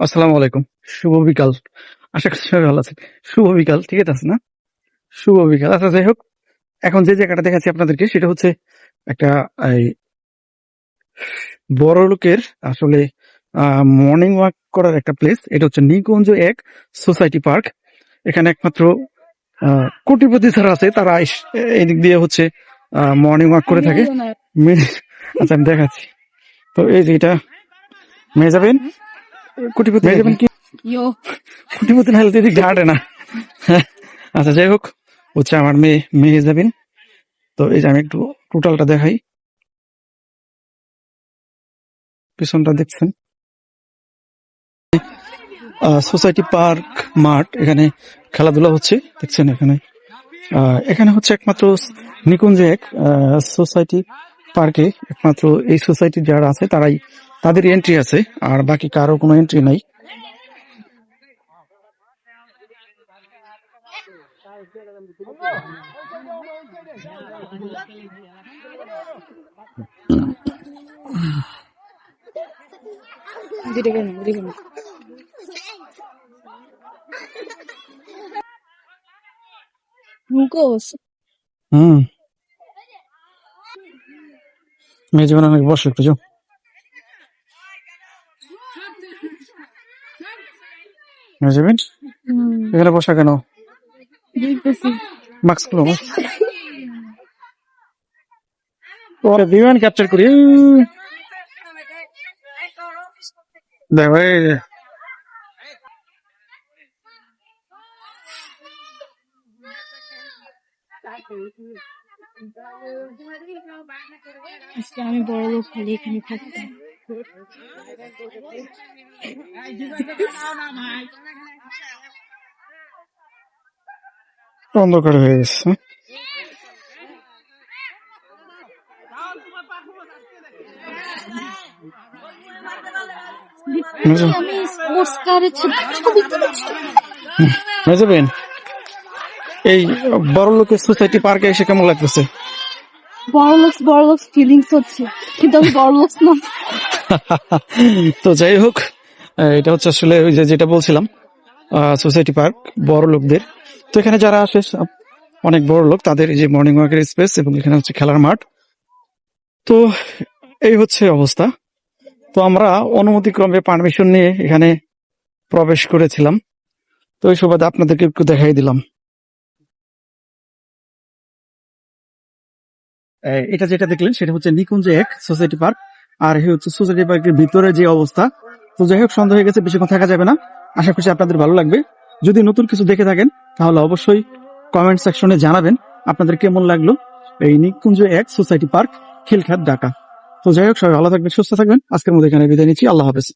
আসসালামু আলাইকুম। শুভ বিকাল। আশা করি সবাই ভালো আছেন। শুভ বিকাল ঠিক আছে না? শুভ বিকাল। আচ্ছা যাই হোক এখন যে জায়গাটা দেখাচ্ছি আপনাদেরকে সেটা হচ্ছে একটা এই বড় লোকের আসলে মর্নিং ওয়াক করার একটা প্লেস এটা হচ্ছে নিকুঞ্জ এক সোসাইটি পার্ক এখানে একমাত্র আহ, কোটিপতি যারা আছে তারা এদিক দিয়ে হচ্ছে মর্নিং ওয়াক করে থাকে। আচ্ছা আমি দেখাচ্ছি। তো এই যে এটা মেয়ে যাবেন? কোটিপতি মেয়ে যাবেন কি? কোটিপতি না হলে তো এদিক না। আচ্ছা যাই হোক হচ্ছে আমার মেয়ে মেয়ে যাবেন তো এই যে আমি একটু টোটালটা দেখাই। পিছনটা দেখছেন? সোসাইটি পার্ক মাঠ এখানে খেলাধুলা হচ্ছে দেখছেন এখানে? আহ, এখানে হচ্ছে একমাত্র নিকুঞ্জে এক সোসাইটি পার্কে একমাত্র এই সোসাইটি যারা আছে তারাই তাদের এন্ট্রি আছে আর বাকি কারও কোনো এন্ট্রি নাই। হুম। মেয়ে জীবন অনেক বসে একটু যাও। যাবেন? এখানে বসা কেন? মাস্ক খুলো বিমান ক্যাপচার করি। দেখো এই যে। আমি বড় লোক খালি এখানে থাকতাম। অন্ধকার হয়ে গেছে। এই বড় লোকের সোসাইটি পার্কে এসে কেমন লাগতেছে? বড় লোক বড় লোক ফিলিংস হচ্ছে। কিন্তু আমি বড় লোক না। তো যাই হোক এটা হচ্ছে আসলে ওই যে যেটা বলছিলাম সোসাইটি পার্ক বড় লোকদের তো এখানে যারা আসে অনেক বড় লোক তাদের এই যে মর্নিং ওয়াকের স্পেস এবং এখানে হচ্ছে খেলার মাঠ। তো এই হচ্ছে অবস্থা। তো আমরা অনুমতিক্রমে পারমিশন নিয়ে এখানে প্রবেশ করেছিলাম। তো এই সুবাদে আপনাদেরকে একটু দেখাই দিলাম। এটা যেটা দেখলেন, সেটা হচ্ছে নিকুঞ্জ এক সোসাইটি পার্ক। আর হচ্ছে সোসাইটি পার্কের ভিতরে যে অবস্থা, তো যাই হোক, সন্দেহ হয়ে গেছে, বেশিক্ষণ থাকা যাবে না। আশা করছি আপনাদের ভালো লাগবে। যদি নতুন কিছু দেখে থাকেন, তাহলে অবশ্যই কমেন্ট সেকশনে জানাবেন আপনাদের কেমন লাগল এই নিকুঞ্জ এক সোসাইটি পার্ক, খিলখাত ঢাকা। তো যাই হোক, সবাই ভালো থাকবেন, সুস্থ থাকবেন। আজকের মধ্যে এখানে বিদায় নিচ্ছি। আল্লাহ হাফেজ।